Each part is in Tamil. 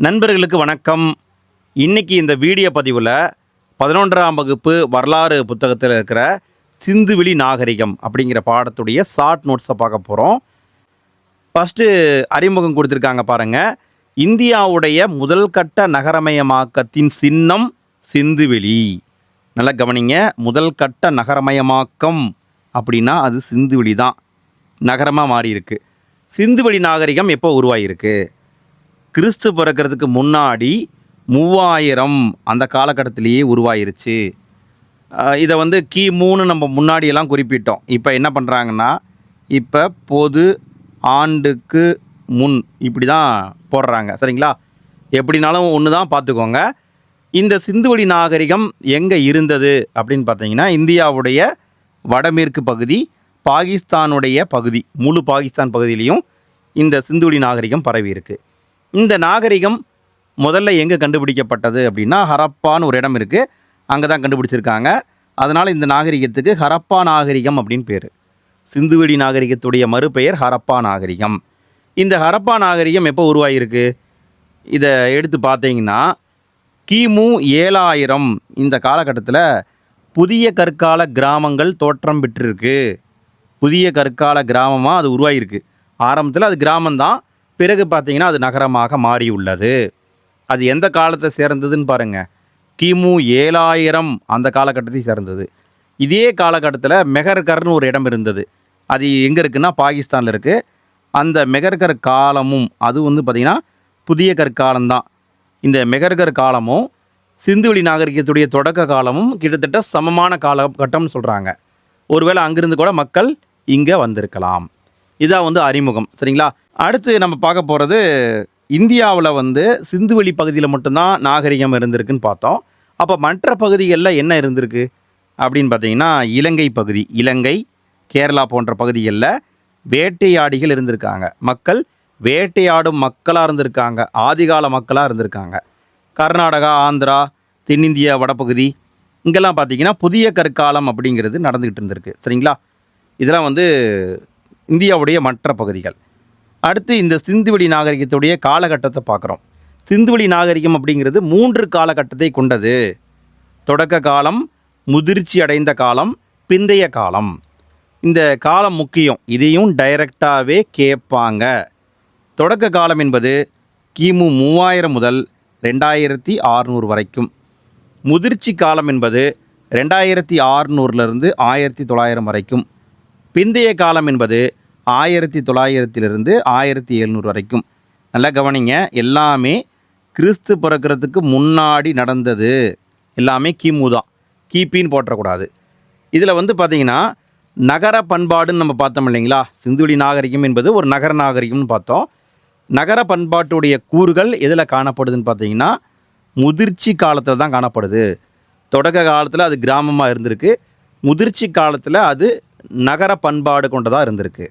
நண்பர்களுக்கு வணக்கம். இன்னைக்கு இந்த வீடியோ பதிவில் பதினொன்றாம் வகுப்பு வரலாறு புத்தகத்தில் இருக்கிற சிந்துவெளி நாகரிகம் அப்படிங்கிற பாடத்துடைய ஷார்ட் நோட்ஸை பார்க்க போகிறோம் ஃபஸ்ட்டு அறிமுகம் கொடுத்துருக்காங்க பாருங்கள் இந்தியாவுடைய முதல் கட்ட நகரமயமாக்கத்தின் சின்னம் சிந்துவெளி நல்லா கவனிங்க. முதல் கட்ட நகரமயமாக்கம் அப்படின்னா அது சிந்துவெளி தான். நகரமாக மாறியிருக்கு. சிந்துவெளி நாகரிகம் எப்போ உருவாகியிருக்கு கிறிஸ்து பிறக்கிறதுக்கு முன்னாடி மூவாயிரம் அந்த காலகட்டத்திலேயே உருவாயிருச்சு. இதை வந்து கிமுன்னு நம்ம முன்னாடியெல்லாம் குறிப்பிட்டோம். இப்போ என்ன பண்ணுறாங்கன்னா இப்போ பொது ஆண்டுக்கு முன் இப்படி தான் போடுறாங்க. சரிங்களா? எப்படினாலும் ஒன்று தான் பார்த்துக்கோங்க. இந்த சிந்துவெளி நாகரிகம் எங்கே இருந்தது அப்படின்னு பார்த்தீங்கன்னா இந்தியாவுடைய வடமேற்கு பகுதி பாகிஸ்தானுடைய பகுதி முழு பாகிஸ்தான் பகுதியிலையும் இந்த சிந்துவெளி நாகரிகம் பரவி இருக்குது இந்த நாகரிகம் முதல்ல எங்கே கண்டுபிடிக்கப்பட்டது அப்படின்னா ஹரப்பான்னு ஒரு இடம் இருக்குது அங்கே தான் கண்டுபிடிச்சிருக்காங்க. அதனால் இந்த நாகரிகத்துக்கு ஹரப்பா நாகரிகம் அப்படின்னு பேர். சிந்துவெளி நாகரிகத்துடைய மறுபெயர் ஹரப்பா நாகரிகம். இந்த ஹரப்பா நாகரிகம் எப்போ உருவாகியிருக்கு இதை எடுத்து பார்த்தீங்கன்னா கிமு ஏழாயிரம் இந்த காலகட்டத்தில் புதிய கற்கால கிராமங்கள் தோற்றம் பெற்றிருக்கு. புதிய கற்கால கிராமமாக அது உருவாகியிருக்கு ஆரம்பத்தில் அது கிராமம்தான் பிறகு பார்த்தீங்கன்னா அது நகரமாக மாறியுள்ளது. அது எந்த காலத்தை சேர்ந்ததுன்னு பாருங்கள் கிமு ஏழாயிரம் அந்த காலகட்டத்தை சேர்ந்தது. இதே காலகட்டத்தில் மெஹர்கர்னு ஒரு இடம் இருந்தது. அது எங்கே இருக்குன்னா பாகிஸ்தானில் இருக்குது அந்த மெகர்கர் காலமும் அது வந்து பார்த்திங்கன்னா புதிய கற்காலம்தான். இந்த மெகர்கர் காலமும் சிந்துவெளி நாகரிகத்துடைய தொடக்க காலமும் கிட்டத்தட்ட சமமான காலகட்டம்னு சொல்கிறாங்க ஒருவேளை அங்கிருந்து கூட மக்கள் இங்கே வந்திருக்கலாம். இதான் வந்து அறிமுகம் சரிங்களா? அடுத்து நம்ம பார்க்க போகிறது இந்தியாவில் வந்து சிந்துவெளி பகுதியில் மட்டும்தான் நாகரிகம் இருந்திருக்குன்னு பார்த்தோம். அப்போ மற்ற பகுதிகளில் என்ன இருந்திருக்கு? அப்படின்னு பார்த்தீங்கன்னா இலங்கை பகுதி இலங்கை கேரளா போன்ற பகுதிகளில் வேட்டையாடிகள் இருந்திருக்காங்க. மக்கள் வேட்டையாடும் மக்களாக இருந்திருக்காங்க. ஆதிகால மக்களாக இருந்திருக்காங்க. கர்நாடகா ஆந்திரா தென்னிந்திய வடபகுதி இங்கெல்லாம் பார்த்தீங்கன்னா புதிய கற்காலம் அப்படிங்கிறது நடந்துக்கிட்டு இருந்திருக்கு சரிங்களா? இதெல்லாம் வந்து இந்தியாவுடைய மற்ற பகுதிகள். அடுத்து இந்த சிந்துவெளி நாகரிகத்துடைய காலகட்டத்தை பார்க்குறோம். சிந்துவெளி நாகரிகம் அப்படிங்கிறது மூன்று காலகட்டத்தை கொண்டது. தொடக்க காலம் முதிர்ச்சி அடைந்த காலம் பிந்தைய காலம். இந்த காலம் முக்கியம். இதையும் டைரக்டாகவே கேட்பாங்க. தொடக்க காலம் என்பது கிமு மூவாயிரம் முதல் ரெண்டாயிரத்தி ஆறுநூறு வரைக்கும். முதிர்ச்சி காலம் என்பது ரெண்டாயிரத்தி ஆறுநூறுலேருந்து ஆயிரத்தி தொள்ளாயிரம் வரைக்கும். பிந்தைய காலம் என்பது ஆயிரத்தி தொள்ளாயிரத்திலிருந்து ஆயிரத்தி எழுநூறு வரைக்கும். நல்லா கவனிங்க எல்லாமே கிறிஸ்து பிறக்கிறதுக்கு முன்னாடி நடந்தது. எல்லாமே கிமு தான். கிபின்னு போட்டக்கூடாது இதில் வந்து பார்த்திங்கன்னா நகர பண்பாடுன்னு நம்ம பார்த்தோம் இல்லைங்களா? சிந்துவெளி நாகரிகம் என்பது ஒரு நகர நாகரிகம்னு பார்த்தோம். நகர பண்பாட்டுடைய கூறுகள் எதில் காணப்படுதுன்னு பார்த்தீங்கன்னா முதிர்ச்சி காலத்தில் தான் காணப்படுது. தொடக்க காலத்தில் அது கிராமமாக இருந்திருக்கு. முதிர்ச்சி காலத்தில் அது நகர பண்பாடு கொண்டதாக இருந்திருக்கு.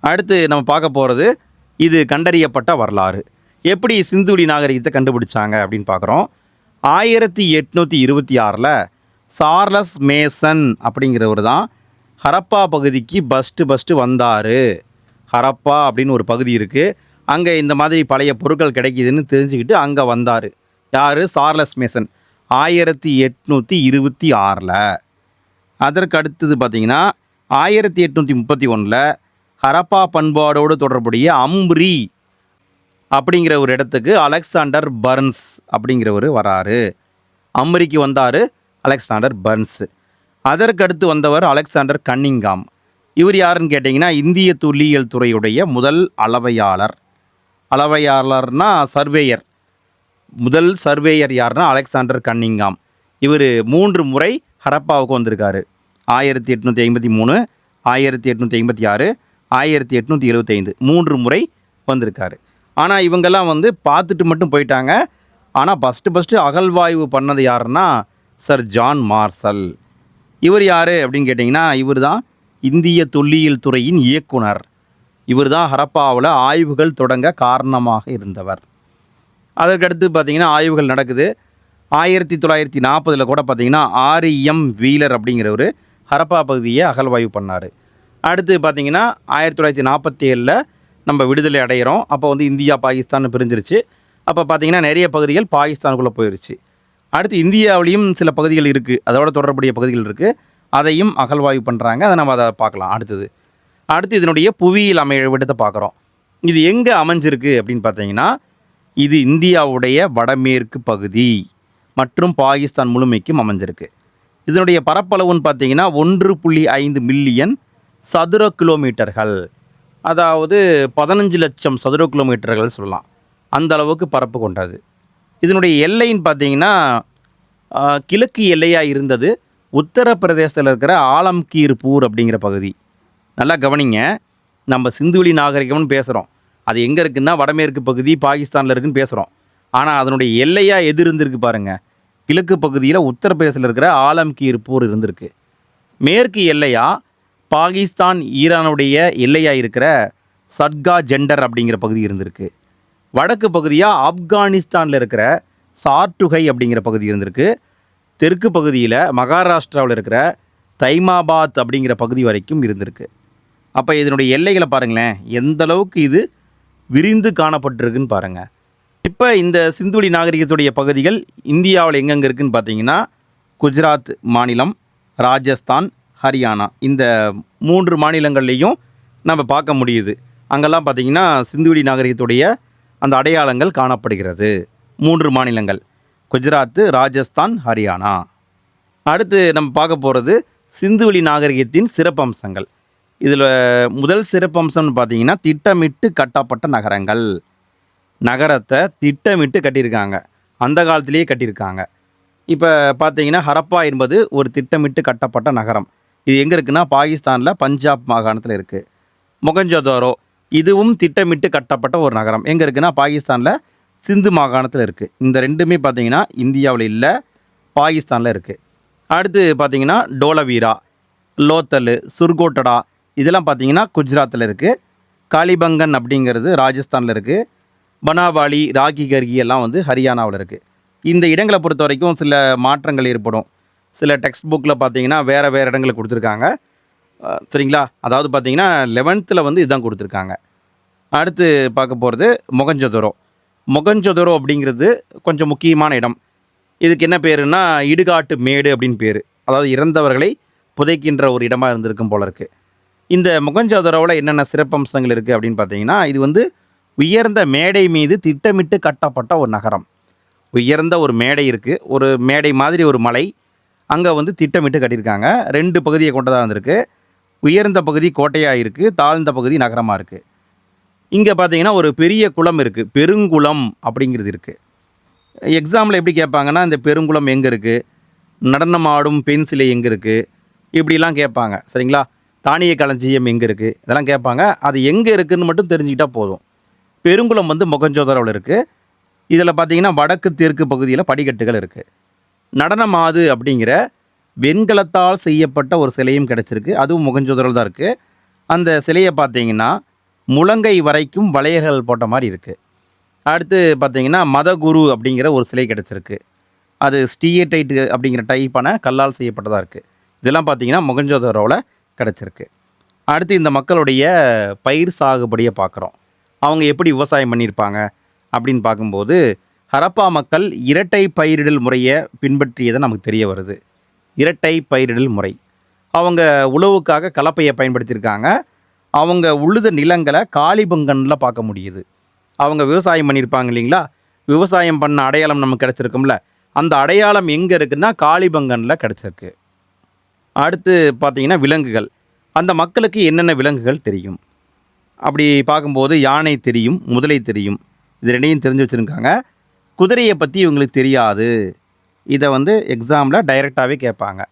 அடுத்து நம்ம பார்க்க போகிறது இது கண்டறியப்பட்ட வரலாறு. எப்படி சிந்துவெளி நாகரிகத்தை கண்டுபிடிச்சாங்க அப்படின்னு பார்க்குறோம். ஆயிரத்தி எட்நூற்றி இருபத்தி ஆறில் சார்லஸ் மேசன் அப்படிங்கிறவர் தான் ஹரப்பா பகுதிக்கு பஸ்ட்டு பஸ்ட்டு வந்தார். ஹரப்பா அப்படின்னு ஒரு பகுதி இருக்குது அங்கே இந்த மாதிரி பழைய பொருட்கள் கிடைக்குதுன்னு தெரிஞ்சுக்கிட்டு அங்கே வந்தார். யார்? Charles Masson. ஆயிரத்தி எட்நூற்றி இருபத்தி ஆறில். அதற்கு அடுத்தது பார்த்தீங்கன்னா ஆயிரத்தி எட்நூற்றி முப்பத்தி ஒன்றில் ஹரப்பா பண்பாடோடு தொடர்புடைய அம்ரி அப்படிங்கிற ஒரு இடத்துக்கு அலெக்சாண்டர் பர்ன்ஸ் அப்படிங்கிறவர் வராரு. அம்ரிக்கு வந்தார் அலெக்சாண்டர் பர்ன்ஸ். அதற்கடுத்து வந்தவர் அலெக்சாண்டர் கன்னிங்காம். இவர் யாருன்னு கேட்டிங்கன்னா இந்திய தொல்லியல் துறையுடைய முதல் அளவையாளர். அளவையாளர்னா சர்வேயர். முதல் சர்வேயர் யாருன்னா அலெக்சாண்டர் கன்னிங்காம். இவர் மூன்று முறை ஹரப்பாவுக்கு வந்திருக்காரு. ஆயிரத்தி எட்நூற்றி ஐம்பத்தி மூணு ஆயிரத்தி எட்நூற்றி ஐம்பத்தி ஆறு ஆயிரத்தி எட்நூற்றி இருபத்தைந்து மூன்று முறை வந்திருக்காரு. ஆனால் இவங்கெல்லாம் வந்து பார்த்துட்டு மட்டும் போயிட்டாங்க. ஆனால் ஃபஸ்ட்டு ஃபஸ்ட்டு அகழ்வாய்வு பண்ணது யாருன்னா சர் ஜான் மார்சல் இவர் யார் அப்படின்னு கேட்டிங்கன்னா இவர் தான் இந்திய தொல்லியல் துறையின் இயக்குனர். இவர் தான் ஹரப்பாவில் ஆய்வுகள் தொடங்க காரணமாக இருந்தவர். அதற்கடுத்து பார்த்தீங்கன்னா ஆய்வுகள் நடக்குது. ஆயிரத்தி தொள்ளாயிரத்தி நாற்பதில் கூட பார்த்தீங்கன்னா ஆர்இஎம் வீலர் அப்படிங்கிறவர் ஹரப்பா பகுதியை அகழ்வாய்வு பண்ணார். அடுத்து பார்த்தீங்கன்னா ஆயிரத்தி தொள்ளாயிரத்தி நாற்பத்தி ஏழில் நம்ம விடுதலை அடைகிறோம் அப்போ வந்து இந்தியா பாகிஸ்தான் பிரிஞ்சிருச்சு. அப்போ பார்த்தீங்கன்னா நிறைய பகுதிகள் பாகிஸ்தானுக்குள்ளே போயிடுச்சு அடுத்து இந்தியாவிலையும் சில பகுதிகள் இருக்குது அதோட தொடர்புடைய பகுதிகள் இருக்குது அதையும் அகழ்வாய்வு பண்ணுறாங்க அதை நம்ம அதை பார்க்கலாம். அடுத்தது. அடுத்து இதனுடைய புவியியல் அமை விடத்தை பார்க்குறோம். இது எங்கே அமைஞ்சிருக்கு அப்படின்னு பார்த்தீங்கன்னா இது இந்தியாவுடைய வடமேற்கு பகுதி மற்றும் பாகிஸ்தான் முழுமைக்கும் அமைஞ்சிருக்கு. இதனுடைய பரப்பளவுன்னு பார்த்தீங்கன்னா ஒன்று புள்ளி ஐந்து மில்லியன் சதுர கிலோமீட்டர்கள். அதாவது பதினஞ்சு லட்சம் சதுர கிலோமீட்டர்கள் சொல்லலாம். அந்த அளவுக்கு பரப்பு கொண்டது. இதனுடைய எல்லைன்னு பார்த்தீங்கன்னா கிழக்கு எல்லையாக இருந்தது. உத்தரப்பிரதேசத்தில் இருக்கிற ஆலம்கீர்பூர் அப்படிங்கிற பகுதி. நல்லா கவனிங்க. நம்ம சிந்துவெளி நாகரிகம்னு பேசுகிறோம் அது எங்கே இருக்குன்னா வடமேற்கு பகுதி பாகிஸ்தானில் இருக்குன்னு பேசுகிறோம் ஆனால் அதனுடைய எல்லையாக எது இருந்திருக்கு பாருங்கள் கிழக்கு பகுதியில் உத்தரப்பிரதேசத்தில் இருக்கிற ஆலம்கீர் போர் இருந்திருக்கு. மேற்கு எல்லையாக பாகிஸ்தான் ஈரானுடைய எல்லையாக இருக்கிற சட்கா ஜெண்டர் அப்படிங்கிற பகுதி இருந்திருக்கு. வடக்கு பகுதியாக ஆப்கானிஸ்தானில் இருக்கிற சார்டுகை அப்படிங்கிற பகுதி இருந்திருக்கு. தெற்கு பகுதியில் மகாராஷ்டிராவில் இருக்கிற தைமாபாத் அப்படிங்கிற பகுதி வரைக்கும் இருந்திருக்கு. அப்போ இதனுடைய எல்லைகளை பாருங்களேன் எந்த அளவுக்கு இது விரிந்து காணப்பட்டிருக்குன்னு பாருங்கள் இப்போ இந்த சிந்துவெளி நாகரிகத்துடைய பகுதிகள் இந்தியாவில் எங்கெங்கே இருக்குதுன்னு பார்த்தீங்கன்னா குஜராத் மாநிலம் ராஜஸ்தான் ஹரியானா. இந்த மூன்று மாநிலங்கள்லேயும் நம்ம பார்க்க முடியுது. அங்கெல்லாம் பார்த்தீங்கன்னா சிந்துவெளி நாகரிகத்துடைய அந்த அடையாளங்கள் காணப்படுகிறது. மூன்று மாநிலங்கள். குஜராத்து ராஜஸ்தான் ஹரியானா. அடுத்து நம்ம பார்க்க போகிறது சிந்துவெளி நாகரிகத்தின் சிறப்பம்சங்கள். இதில் முதல் சிறப்பம்சம்னு பார்த்தீங்கன்னா திட்டமிட்டு கட்டப்பட்ட நகரங்கள். நகரத்தை திட்டமிட்டு கட்டியிருக்காங்க. அந்த காலத்திலேயே கட்டியிருக்காங்க. இப்போ பார்த்தீங்கன்னா ஹரப்பா என்பது ஒரு திட்டமிட்டு கட்டப்பட்ட நகரம். இது எங்கே இருக்குன்னா பாகிஸ்தானில் பஞ்சாப் மாகாணத்தில் இருக்குது மொகஞ்சதோரோ இதுவும் திட்டமிட்டு கட்டப்பட்ட ஒரு நகரம். எங்கே இருக்குன்னா பாகிஸ்தானில் சிந்து மாகாணத்தில் இருக்குது இந்த ரெண்டுமே பார்த்தீங்கன்னா இந்தியாவில் இல்லை பாகிஸ்தானில் இருக்குது அடுத்து பார்த்திங்கன்னா டோலவீரா லோத்தல் சுர்கோட்டடா இதெல்லாம் பார்த்திங்கன்னா குஜராத்தில் இருக்குது காலிபங்கன் அப்படிங்கிறது ராஜஸ்தானில் இருக்குது பனாவாலி ராகி கர்கி எல்லாம் வந்து ஹரியானாவில் இருக்குது இந்த இடங்களை பொறுத்த வரைக்கும் சில மாற்றங்கள் ஏற்படும். சில டெக்ஸ்ட் புக்கில் பார்த்தீங்கன்னா வேறு வேறு இடங்களை கொடுத்துருக்காங்க. சரிங்களா? அதாவது பார்த்தீங்கன்னா லெவன்த்தில் வந்து இதுதான் கொடுத்துருக்காங்க. அடுத்து பார்க்க போகிறது மொகஞ்சதுரோ. மொகஞ்சதுரோ அப்படிங்கிறது கொஞ்சம் முக்கியமான இடம். இதுக்கு என்ன பேருன்னா இடுகாட்டு மேடு அப்படின்னு பேர். அதாவது இறந்தவர்களை புதைக்கின்ற ஒரு இடமாக இருந்திருக்கும் போல இருக்குது இந்த முகஞ்சதுரோவில் என்னென்ன சிறப்பம்சங்கள் இருக்குது அப்படின்னு பார்த்தீங்கன்னா இது வந்து உயர்ந்த மேடை மீது திட்டமிட்டு கட்டப்பட்ட ஒரு நகரம். உயர்ந்த ஒரு மேடை இருக்குது ஒரு மேடை மாதிரி ஒரு மலை. அங்கே வந்து திட்டமிட்டு கட்டியிருக்காங்க. ரெண்டு பகுதியை கொண்டதாக இருந்திருக்கு. உயர்ந்த பகுதி கோட்டையாக இருக்குது தாழ்ந்த பகுதி நகரமாக இருக்குது இங்கே பார்த்தீங்கன்னா ஒரு பெரிய குளம் இருக்குது பெருங்குளம் அப்படிங்கிறது இருக்குது எக்ஸாமில் எப்படி கேட்பாங்கன்னா இந்த பெருங்குளம் எங்கே இருக்குது நடனம் ஆடும் பெண் சிலை எங்கே இருக்குது இப்படிலாம் கேட்பாங்க. சரிங்களா? தானிய களஞ்சியம் எங்கே இருக்குது இதெல்லாம் கேட்பாங்க. அது எங்கே இருக்குதுன்னு மட்டும் தெரிஞ்சுக்கிட்டால் போதும். பெருங்குளம் வந்து மொகஞ்சோதரோவில் இருக்குது இதில் பார்த்திங்கன்னா வடக்கு தெற்கு பகுதியில் படிக்கட்டுகள் இருக்குது நடனமாது அப்படிங்கிற வெண்கலத்தால் செய்யப்பட்ட ஒரு சிலையும் கிடச்சிருக்கு. அதுவும் முகஞ்சோதரில் தான் இருக்குது அந்த சிலையை பார்த்தீங்கன்னா முழங்கை வரைக்கும் வளையல்கள் போட்ட மாதிரி இருக்குது அடுத்து பார்த்திங்கன்னா மதகுரு அப்படிங்கிற ஒரு சிலை கிடச்சிருக்கு. அது ஸ்டீயடைட்டு அப்படிங்கிற டைப்பான கல்லால் செய்யப்பட்டதாக இருக்குது இதெல்லாம் பார்த்தீங்கன்னா முகஞ்சோதரோவில் கிடச்சிருக்கு. அடுத்து இந்த மக்களுடைய பயிர் சாகுபடியை பார்க்குறோம். அவங்க எப்படி விவசாயம் பண்ணியிருப்பாங்க அப்படின்னு பார்க்கும்போது ஹரப்பா மக்கள் இரட்டை பயிரிடல் முறையை பின்பற்றியதை நமக்கு தெரிய வருது. இரட்டை பயிரிடல் முறை. அவங்க உழவுக்காக கலப்பையை பயன்படுத்தியிருக்காங்க. அவங்க உழுத நிலங்களை காலிபங்கனில் பார்க்க முடியுது. அவங்க விவசாயம் பண்ணியிருப்பாங்க இல்லைங்களா? விவசாயம் பண்ண அடையாளம் நமக்கு கிடச்சிருக்கும்ல. அந்த அடையாளம் எங்கே இருக்குன்னா காலிபங்கனில் கிடச்சிருக்கு. அடுத்து பார்த்திங்கன்னா விலங்குகள். அந்த மக்களுக்கு என்னென்ன விலங்குகள் தெரியும்? அப்படி பார்க்கும்போது யானை தெரியும் முதலை தெரியும். இது ரெண்டையும் தெரிஞ்சு வச்சுருக்காங்க. குதிரையை பற்றி இவங்களுக்கு தெரியாது. இதை வந்து எக்ஸாமில் டைரெக்டாகவே கேட்பாங்க.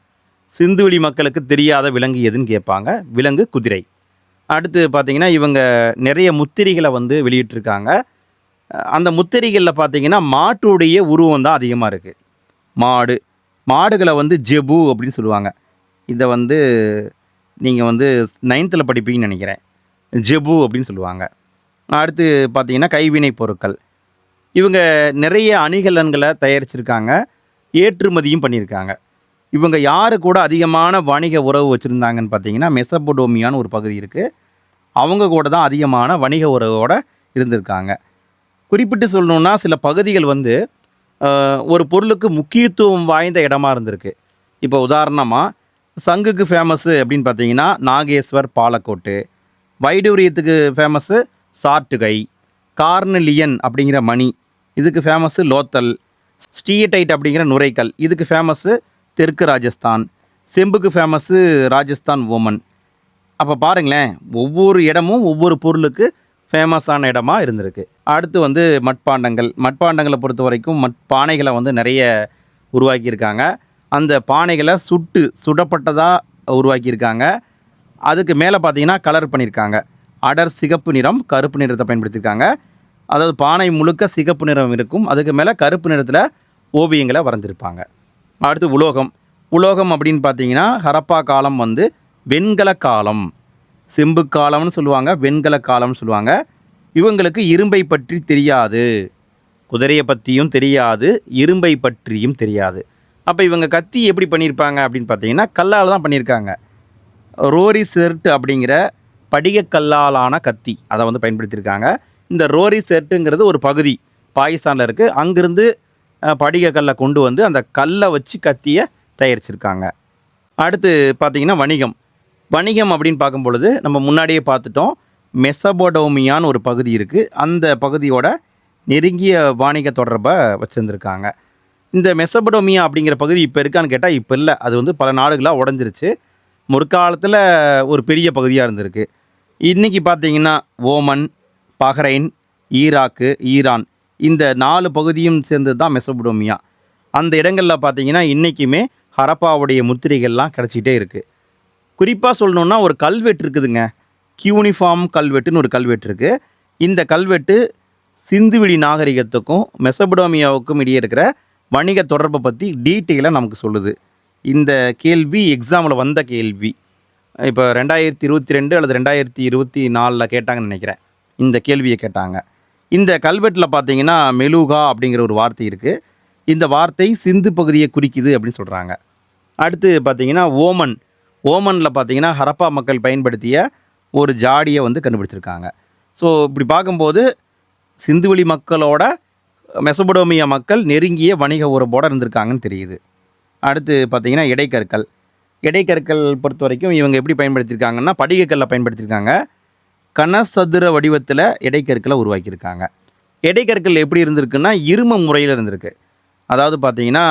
சிந்துவெளி மக்களுக்கு தெரியாத விலங்கு எதுன்னு கேட்பாங்க. விலங்கு குதிரை. அடுத்து பார்த்தீங்கன்னா இவங்க நிறைய முத்திரைகளை வந்து வெளியிட்டிருக்காங்க. அந்த முத்திரைகளில் பார்த்தீங்கன்னா மாட்டுடைய உருவம் தான் அதிகமாக இருக்குது மாடு. மாடுகளை வந்து ஜெபு அப்படின்னு சொல்லுவாங்க. இதை வந்து நீங்கள் வந்து நைன்த்தில் படிப்பீங்கன்னு நினைக்கிறேன். ஜெபு அப்படின்னு சொல்லுவாங்க. அடுத்து பார்த்தீங்கன்னா கைவினை பொருட்கள். இவங்க நிறைய அணிகலன்களை தயாரிச்சிருக்காங்க. ஏற்றுமதியும் பண்ணியிருக்காங்க. இவங்க யார் கூட அதிகமான வணிக உறவு வச்சுருந்தாங்கன்னு பார்த்தீங்கன்னா மெசபடோமியான்னு ஒரு பகுதி இருக்குது அவங்க கூட தான் அதிகமான வணிக உறவோட இருந்திருக்காங்க. குறிப்பிட்டு சொல்லணுன்னா சில பகுதிகள் வந்து ஒரு பொருளுக்கு முக்கியத்துவம் வாய்ந்த இடமா இருந்திருக்கு. இப்போ உதாரணமாக சங்குக்கு ஃபேமஸ்ஸு அப்படின்னு பார்த்தீங்கன்னா நாகேஸ்வர் பாலக்கோட்டு. வைடூரியத்துக்கு ஃபேமஸ்ஸு சாட்டுகை கார்னலியன் அப்படிங்கிற மணி இதுக்கு ஃபேமஸ்ஸு லோத்தல் ஸ்டீயடைட் அப்படிங்கிற நுரைக்கல் இதுக்கு ஃபேமஸ்ஸு தெற்கு ராஜஸ்தான் செம்புக்கு ஃபேமஸ்ஸு ராஜஸ்தான் ஓமன் அப்போ பாருங்களேன் ஒவ்வொரு இடமும் ஒவ்வொரு பொருளுக்கு ஃபேமஸான இடமா இருந்திருக்கு. அடுத்து வந்து மட்பாண்டங்கள் மட்பாண்டங்களை பொறுத்த வரைக்கும் மட்பானைகளை வந்து நிறைய உருவாக்கியிருக்காங்க. அந்த பானைகளை சுட்டு சுடப்பட்டதாக உருவாக்கியிருக்காங்க. அதுக்கு மேலே பார்த்தீங்கன்னா கலர் பண்ணியிருக்காங்க அடர் சிகப்பு நிறம் கருப்பு நிறத்தை பயன்படுத்தியிருக்காங்க அதாவது பானை முழுக்க சிகப்பு நிறம் இருக்கும். அதுக்கு மேலே கருப்பு நிறத்தில் ஓவியங்களை வரைஞ்சிருப்பாங்க அடுத்து உலோகம். உலோகம் அப்படின்னு பார்த்தீங்கன்னா ஹரப்பா காலம் வந்து வெண்கல காலம். செம்பு காலம்னு சொல்லுவாங்க வெண்கல காலம்னு சொல்லுவாங்க. இவங்களுக்கு இரும்பை பற்றி தெரியாது. குதிரையை பற்றியும் தெரியாது இரும்பை பற்றியும் தெரியாது. அப்போ இவங்க கத்தி எப்படி பண்ணியிருப்பாங்க அப்படின்னு பார்த்தீங்கன்னா கல்லால் தான் பண்ணியிருக்காங்க ரோரி செர்ட் அப்படிங்கிற படிகக்கல்லாலான கத்தி. அதை வந்து பயன்படுத்தியிருக்காங்க. இந்த ரோரி செர்ட்டுங்கிறது ஒரு பகுதி பாகிஸ்தானில் இருக்குது அங்கிருந்து படிகக்கல்லை கொண்டு வந்து அந்த கல்லை வச்சு கத்தியை தயாரிச்சிருக்காங்க. அடுத்து பார்த்தீங்கன்னா வணிகம். வணிகம் அப்படின்னு பார்க்கும் பொழுது நம்ம முன்னாடியே பார்த்துட்டோம். மெசபோடோமியான்னு ஒரு பகுதி இருக்குது அந்த பகுதியோட நெருங்கிய வாணிக தொடர்பை வச்சுருந்துருக்காங்க. இந்த மெசபடோமியா அப்படிங்கிற பகுதி இப்போ இருக்கான்னு கேட்டால் இப்போ இல்லை. அது வந்து பல நாடுகளாக உடஞ்சிருச்சு. முற்காலத்தில் ஒரு பெரிய பகுதியாக இருந்திருக்கு. இன்றைக்கி பார்த்தீங்கன்னா ஓமன் பஹ்ரைன் ஈராக்கு ஈரான் இந்த நாலு பகுதியும் சேர்ந்து தான் மெசபடோமியா அந்த இடங்களில் பார்த்தீங்கன்னா இன்றைக்குமே ஹரப்பாவுடைய முத்திரைகள்லாம் கிடச்சிட்டே இருக்குது குறிப்பாக சொல்லணுன்னா ஒரு கல்வெட்டு இருக்குதுங்க. கியூனிஃபார்ம் கல்வெட்டுன்னு ஒரு கல்வெட்டு இருக்குது இந்த கல்வெட்டு சிந்துவெளி நாகரிகத்துக்கும் மெசபடோமியாவுக்கும் இடையே இருக்கிற வணிக தொடர்பை பற்றி டீட்டெயிலாக நமக்கு சொல்லுது. இந்த கேள்வி எக்ஸாமில் வந்த கேள்வி. இப்போ ரெண்டாயிரத்தி இருபத்தி ரெண்டு அல்லது ரெண்டாயிரத்தி இருபத்தி நாலில் கேட்டாங்கன்னு நினைக்கிறேன். இந்த கேள்வியை கேட்டாங்க. இந்த கல்வெட்டில் பார்த்தீங்கன்னா மெலுகா அப்படிங்கிற ஒரு வார்த்தை இருக்குது இந்த வார்த்தை சிந்து பகுதியை குறிக்குது அப்படின்னு சொல்கிறாங்க அடுத்து பார்த்தீங்கன்னா ஓமன். ஓமனில் பார்த்தீங்கன்னா ஹரப்பா மக்கள் பயன்படுத்திய ஒரு ஜாடியை வந்து கண்டுபிடிச்சிருக்காங்க. ஸோ இப்படி பார்க்கும்போது சிந்துவெளி மக்களோட மெசபடோமியா மக்கள் நெருங்கிய வணிக உறவோடு இருந்திருக்காங்கன்னு தெரியுது. அடுத்து பார்த்தீங்கன்னா இடைக்கற்கள். இடைக்கற்கள் பொறுத்த வரைக்கும் இவங்க எப்படி பயன்படுத்தியிருக்காங்கன்னா படிகக்கல்லை பயன்படுத்தியிருக்காங்க. கனசதுர வடிவத்தில் இடைக்கற்களை உருவாக்கியிருக்காங்க. இடைக்கற்கள் எப்படி இருந்திருக்குன்னா இரும முறையில் இருந்திருக்கு. அதாவது பார்த்தீங்கன்னா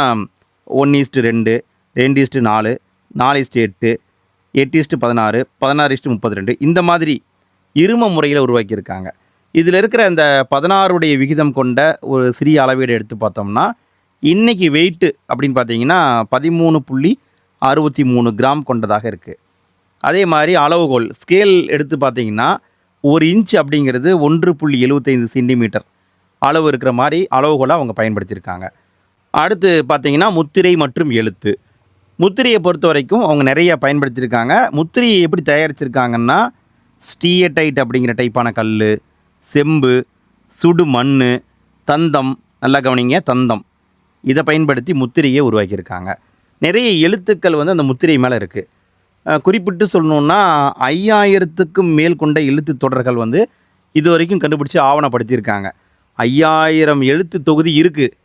ஒன் ஈஸ்ட்டு ரெண்டு ரெண்டு ஈஸ்ட்டு நாலு நாலு ஈஸ்ட்டு எட்டு எட்டு ஈஸ்ட்டு பதினாறு பதினாறு ஈஸ்ட்டு முப்பத்தி ரெண்டு இந்த மாதிரி இரும முறையில் உருவாக்கியிருக்காங்க. இதில் இருக்கிற இந்த பதினாறுடைய விகிதம் கொண்ட ஒரு சிறிய அளவீடு எடுத்து பார்த்தோம்னா இன்றைக்கி வெயிட்டு அப்படின்னு பார்த்தீங்கன்னா பதிமூணு புள்ளி அறுபத்தி மூணு கிராம் கொண்டதாக இருக்குது அதே மாதிரி அளவுகோல் ஸ்கேல் எடுத்து பார்த்தீங்கன்னா ஒரு இன்ச் அப்படிங்கிறது ஒன்று புள்ளி எழுபத்தைந்து சென்டிமீட்டர் அளவு இருக்கிற மாதிரி அளவுகோலாக அவங்க பயன்படுத்தியிருக்காங்க. அடுத்து பார்த்தீங்கன்னா முத்திரை மற்றும் எழுத்து. முத்திரையை பொறுத்த வரைக்கும் அவங்க நிறைய பயன்படுத்தியிருக்காங்க. முத்திரையை எப்படி தயாரிச்சிருக்காங்கன்னா ஸ்டீயடைட் அப்படிங்கிற டைப்பான கல் செம்பு சுடு மண் தந்தம் நல்லா கவனிங்க தந்தம். இதை பயன்படுத்தி முத்திரையை உருவாக்கியிருக்காங்க. நிறைய எழுத்துக்கள் வந்து அந்த முத்திரை மேலே இருக்குது குறிப்பிட்டு சொல்லணுன்னா ஐயாயிரத்துக்கும் மேல் கொண்ட எழுத்து தொடர்கள் வந்து இது வரைக்கும் கண்டுபிடிச்சி ஆவணப்படுத்தியிருக்காங்க. ஐயாயிரம் எழுத்து தொகுதி இருக்குது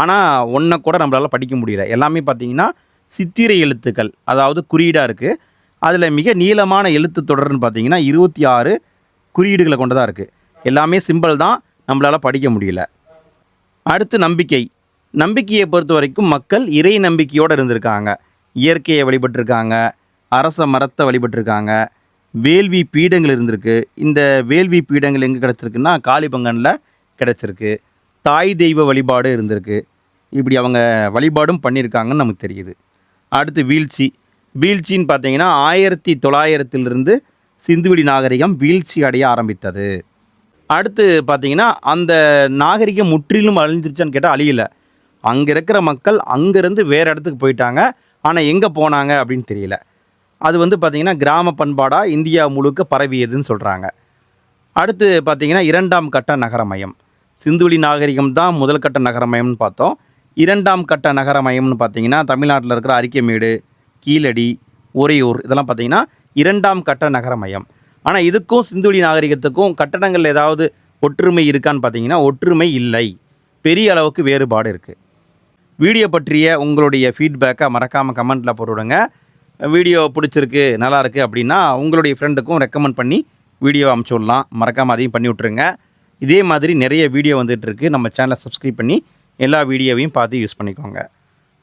ஆனால் ஒன்றை கூட நம்மளால் படிக்க முடியல. எல்லாமே பார்த்தீங்கன்னா சித்திரை எழுத்துக்கள் அதாவது குறியீடாக இருக்குது அதில் மிக நீளமான எழுத்து தொடர்னு பார்த்தீங்கன்னா இருபத்தி ஆறு குறியீடுகளை கொண்டதாக இருக்குது எல்லாமே சிம்பிள் தான். நம்மளால் படிக்க முடியல. அடுத்து நம்பிக்கை. நம்பிக்கையை பொறுத்த வரைக்கும் மக்கள் இறை நம்பிக்கையோடு இருந்திருக்காங்க. இயற்கையை வழிபட்டிருக்காங்க. அரச மரத்தை வழிபட்டிருக்காங்க. வேள்வி பீடங்கள் இருந்திருக்கு. இந்த வேள்வி பீடங்கள் எங்கே கிடச்சிருக்குன்னா காளிபங்கனில் கிடச்சிருக்கு. தாய் தெய்வ வழிபாடு இருந்திருக்கு. இப்படி அவங்க வழிபாடும் பண்ணியிருக்காங்கன்னு நமக்கு தெரியுது. அடுத்து வீழ்ச்சி. வீழ்ச்சின்னு பார்த்தீங்கன்னா ஆயிரத்தி தொள்ளாயிரத்திலிருந்து சிந்துவெளி நாகரிகம் வீழ்ச்சி அடைய ஆரம்பித்தது. அடுத்து பார்த்தீங்கன்னா அந்த நாகரிகம் முற்றிலும் அழிஞ்சிருச்சான்னு கேட்டால் அழியலை. அங்கே இருக்கிற மக்கள் அங்கேருந்து வேறு இடத்துக்கு போயிட்டாங்க. ஆனால் எங்கே போனாங்க அப்படின்னு தெரியல. அது வந்து பார்த்திங்கன்னா கிராம பண்பாடாக இந்தியா முழுக்க பரவியதுன்னு சொல்கிறாங்க அடுத்து பார்த்திங்கன்னா இரண்டாம் கட்ட நகரமயம். சிந்துவெளி நாகரிகம் தான் முதல் கட்ட நகரமயம்னு பார்த்தோம். இரண்டாம் கட்ட நகரமயம்னு பார்த்தீங்கன்னா தமிழ்நாட்டில் இருக்கிற அரிக்கமேடு கீழடி உறையூர் இதெல்லாம் பார்த்தீங்கன்னா இரண்டாம் கட்ட நகரமயம். ஆனால் இதுக்கும் சிந்துவெளி நாகரிகத்துக்கும் கட்டடங்கள் ஏதாவது ஒற்றுமை இருக்கான்னு பார்த்தீங்கன்னா ஒற்றுமை இல்லை. பெரிய அளவுக்கு வேறுபாடு இருக்குது வீடியோ பற்றிய உங்களுடைய ஃபீட்பேக்கை மறக்காமல் கமெண்ட்டில் போட்டுவிடுங்க. வீடியோ பிடிச்சிருக்கு நல்லாயிருக்கு அப்படின்னா உங்களுடைய ஃப்ரெண்டுக்கும் ரெக்கமெண்ட் பண்ணி வீடியோ அமுச்சு விடலாம். மறக்காமல் அதையும் பண்ணி விட்ருங்க இதே மாதிரி நிறைய வீடியோ வந்துகிட்ருக்கு நம்ம சேனலை சப்ஸ்கிரைப் பண்ணி எல்லா வீடியோவையும் பார்த்து யூஸ் பண்ணிக்கோங்க.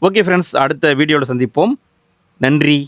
ஓகே ஃப்ரெண்ட்ஸ் அடுத்த வீடியோவில் சந்திப்போம். நன்றி.